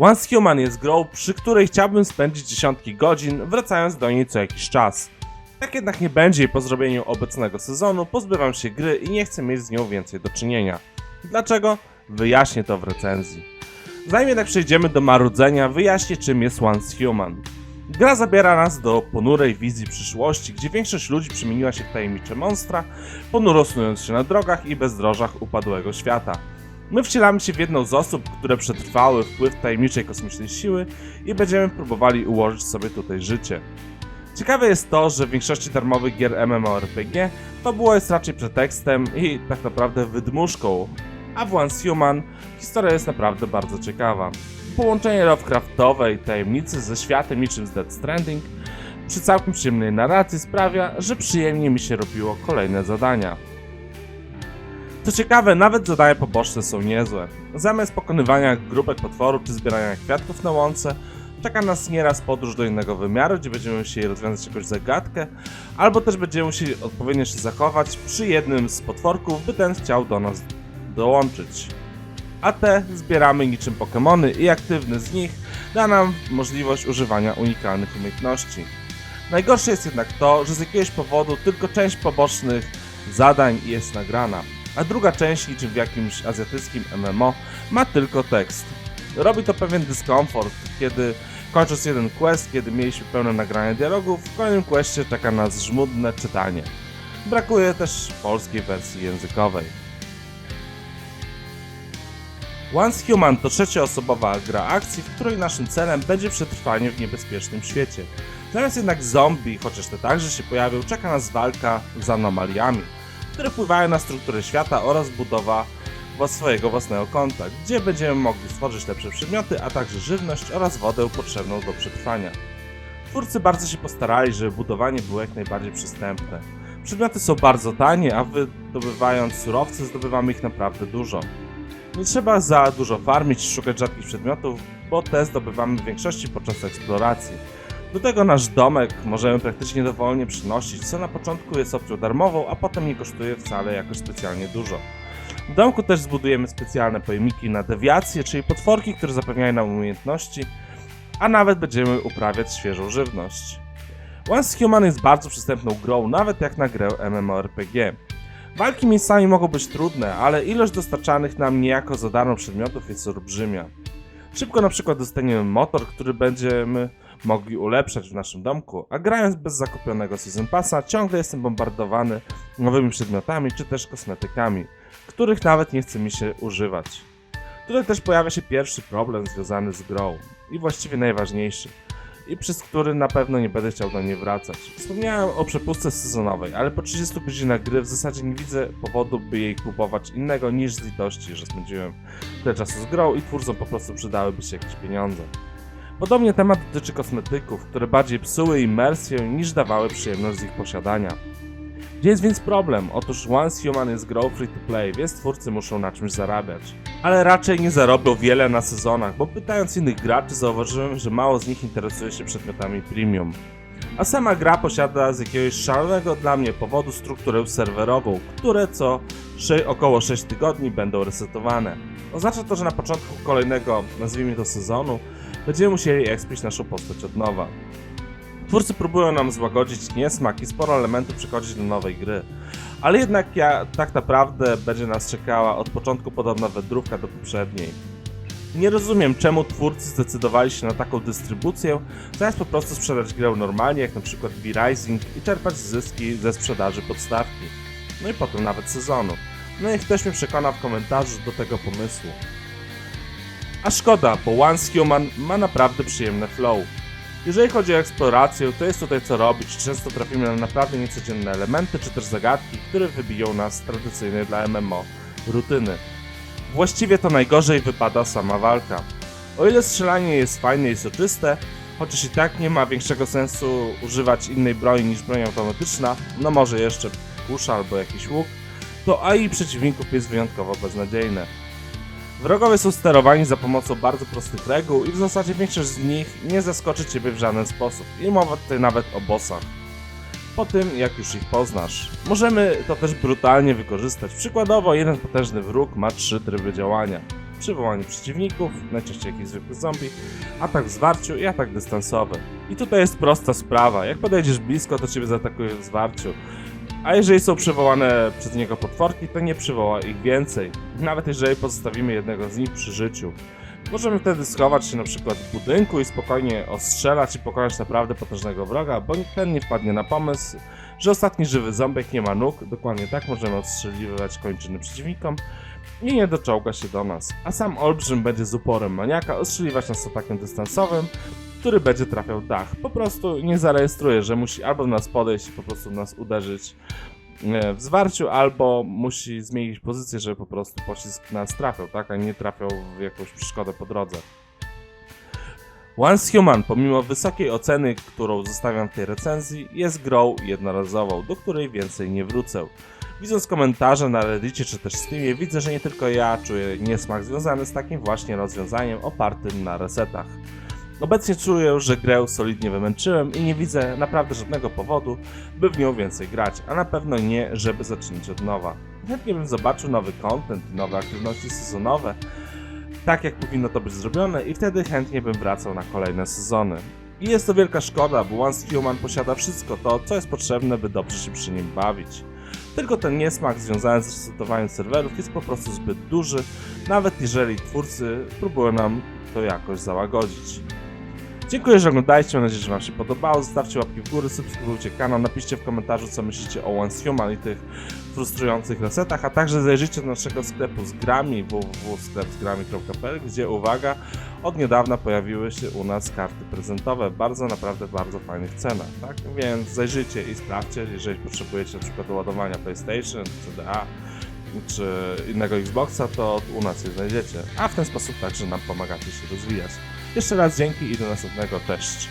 Once Human jest grą, przy której chciałbym spędzić dziesiątki godzin, wracając do niej co jakiś czas. Tak jednak nie będzie i po zrobieniu obecnego sezonu pozbywam się gry i nie chcę mieć z nią więcej do czynienia. Dlaczego? Wyjaśnię to w recenzji. Zanim jednak przejdziemy do marudzenia, wyjaśnię czym jest Once Human. Gra zabiera nas do ponurej wizji przyszłości, gdzie większość ludzi przemieniła się w tajemnicze monstra, ponuro snując się na drogach i bezdrożach upadłego świata. My wcielamy się w jedną z osób, które przetrwały wpływ tajemniczej kosmicznej siły i będziemy próbowali ułożyć sobie tutaj życie. Ciekawe jest to, że w większości darmowych gier MMORPG fabuła jest raczej pretekstem i tak naprawdę wydmuszką, a w Once Human historia jest naprawdę bardzo ciekawa. Połączenie Lovecraftowej tajemnicy ze światem niczym z Dead Stranding przy całkiem przyjemnej narracji sprawia, że przyjemnie mi się robiło kolejne zadania. Co ciekawe, nawet zadania poboczne są niezłe. Zamiast pokonywania grupek potworów czy zbierania kwiatków na łące, czeka nas nieraz podróż do innego wymiaru, gdzie będziemy musieli rozwiązać jakąś zagadkę, albo też będziemy musieli odpowiednio się zachować przy jednym z potworków, by ten chciał do nas dołączyć. A te zbieramy niczym Pokémony i aktywny z nich da nam możliwość używania unikalnych umiejętności. Najgorsze jest jednak to, że z jakiegoś powodu tylko część pobocznych zadań jest nagrana, a druga część, niczym w jakimś azjatyckim MMO, ma tylko tekst. Robi to pewien dyskomfort, kiedy kończąc jeden quest, kiedy mieliśmy pełne nagranie dialogów, w kolejnym questie czeka nas żmudne czytanie. Brakuje też polskiej wersji językowej. Once Human to trzecioosobowa gra akcji, w której naszym celem będzie przetrwanie w niebezpiecznym świecie. Zamiast jednak zombie, chociaż te także się pojawią, czeka nas walka z anomaliami, które wpływają na strukturę świata oraz budowa wa- swojego własnego konta, gdzie będziemy mogli stworzyć lepsze przedmioty, a także żywność oraz wodę potrzebną do przetrwania. Twórcy bardzo się postarali, żeby budowanie było jak najbardziej przystępne. Przedmioty są bardzo tanie, a wydobywając surowce zdobywamy ich naprawdę dużo. Nie trzeba za dużo farmić, szukać rzadkich przedmiotów, bo te zdobywamy w większości podczas eksploracji. Do tego nasz domek możemy praktycznie dowolnie przynosić, co na początku jest opcją darmową, a potem nie kosztuje wcale jakoś specjalnie dużo. W domku też zbudujemy specjalne pojemniki na dewiacje, czyli potworki, które zapewniają nam umiejętności, a nawet będziemy uprawiać świeżą żywność. Once Human jest bardzo przystępną grą, nawet jak na grę MMORPG. Walki miejscami mogą być trudne, ale ilość dostarczanych nam niejako za darmo przedmiotów jest olbrzymia. Szybko na przykład dostaniemy motor, który będziemy mogli ulepszać w naszym domku, a grając bez zakupionego Season Passa ciągle jestem bombardowany nowymi przedmiotami czy też kosmetykami, których nawet nie chce mi się używać. Tutaj też pojawia się pierwszy problem związany z grą i właściwie najważniejszy i przez który na pewno nie będę chciał do niej wracać. Wspomniałem o przepustce sezonowej, ale po 30 godzinach gry w zasadzie nie widzę powodu, by jej kupować innego niż z litości, że spędziłem tyle czasu z grą i twórcom po prostu przydałyby się jakieś pieniądze. Podobnie temat dotyczy kosmetyków, które bardziej psuły imersję niż dawały przyjemność z ich posiadania. Gdzie jest więc problem? Otóż Once Human jest grą free to play, więc twórcy muszą na czymś zarabiać. Ale raczej nie zarobią wiele na sezonach, bo pytając innych graczy zauważyłem, że mało z nich interesuje się przedmiotami premium. A sama gra posiada z jakiegoś szalonego dla mnie powodu strukturę serwerową, które co około 6 tygodni będą resetowane. Oznacza to, że na początku kolejnego, nazwijmy to sezonu, będziemy musieli expić naszą postać od nowa. Twórcy próbują nam złagodzić niesmak i sporo elementów przechodzić do nowej gry. Ale jednak ja, tak naprawdę będzie nas czekała od początku podobna wędrówka do poprzedniej. Nie rozumiem, czemu twórcy zdecydowali się na taką dystrybucję, zamiast po prostu sprzedać grę normalnie, jak przykład V-Rising i czerpać zyski ze sprzedaży podstawki. No i potem nawet sezonu. No i ktoś mnie przekona w komentarzu do tego pomysłu. A szkoda, bo Once Human ma naprawdę przyjemne flow. Jeżeli chodzi o eksplorację, to jest tutaj co robić. Często trafimy na naprawdę niecodzienne elementy czy też zagadki, które wybiją nas z tradycyjnej dla MMO rutyny. Właściwie to najgorzej wypada sama walka. O ile strzelanie jest fajne i soczyste, chociaż i tak nie ma większego sensu używać innej broni niż broń automatyczna, no może jeszcze kusza albo jakiś łuk, to AI przeciwników jest wyjątkowo beznadziejne. Wrogowie są sterowani za pomocą bardzo prostych reguł i w zasadzie większość z nich nie zaskoczy Ciebie w żaden sposób. I mowa tutaj nawet o bossach. Po tym, jak już ich poznasz, możemy to też brutalnie wykorzystać. Przykładowo, jeden potężny wróg ma trzy tryby działania. przywołanie przeciwników, najczęściej jakichś zwykłych zombie, atak w zwarciu i atak dystansowy. I tutaj jest prosta sprawa, jak podejdziesz blisko, to ciebie zaatakuje w zwarciu. A jeżeli są przywołane przez niego potworki, to nie przywoła ich więcej, nawet jeżeli pozostawimy jednego z nich przy życiu. Możemy wtedy schować się na przykład w budynku i spokojnie ostrzelać i pokonać naprawdę potężnego wroga, bo ten nie wpadnie na pomysł, że ostatni żywy ząbek nie ma nóg, dokładnie tak możemy odstrzeliwać kończyny przeciwnikom i nie doczołga się do nas. A sam olbrzym będzie z uporem maniaka ostrzeliwać nas atakiem dystansowym, który będzie trafiał dach. Po prostu nie zarejestruje, że musi albo w nas podejść i po prostu nas uderzyć e, w zwarciu, albo musi zmienić pozycję, żeby po prostu pocisk nas trafiał, tak, a nie trafiał w jakąś przeszkodę po drodze. Once Human, pomimo wysokiej oceny, którą zostawiam w tej recenzji, jest grą jednorazową, do której więcej nie wrócę. Widząc komentarze na Reddicie czy też Steamie, widzę, że nie tylko ja czuję niesmak związany z takim właśnie rozwiązaniem opartym na resetach. Obecnie czuję, że grę solidnie wymęczyłem i nie widzę naprawdę żadnego powodu, by w nią więcej grać, a na pewno nie, żeby zaczynać od nowa. Chętnie bym zobaczył nowy content i nowe aktywności sezonowe, tak jak powinno to być zrobione i wtedy chętnie bym wracał na kolejne sezony. I jest to wielka szkoda, bo Once Human posiada wszystko to, co jest potrzebne, by dobrze się przy nim bawić. Tylko ten niesmak związany z resetowaniem serwerów jest po prostu zbyt duży, nawet jeżeli twórcy próbują nam to jakoś załagodzić. Dziękuję, że oglądaliście, mam nadzieję, że Wam się podobało. Zostawcie łapki w górę, subskrybujcie kanał, napiszcie w komentarzu, co myślicie o Once Human i tych frustrujących resetach, a także zajrzyjcie do naszego sklepu z grami www.sklepzgrami.pl, gdzie uwaga, od niedawna pojawiły się u nas karty prezentowe, bardzo, naprawdę bardzo fajnych cenach, tak? Więc zajrzyjcie i sprawdźcie, jeżeli potrzebujecie na przykład do ładowania PlayStation, CDA, czy innego Xboxa, to u nas je znajdziecie, a w ten sposób także nam pomagacie się rozwijać. Jeszcze raz dzięki i do następnego, cześć!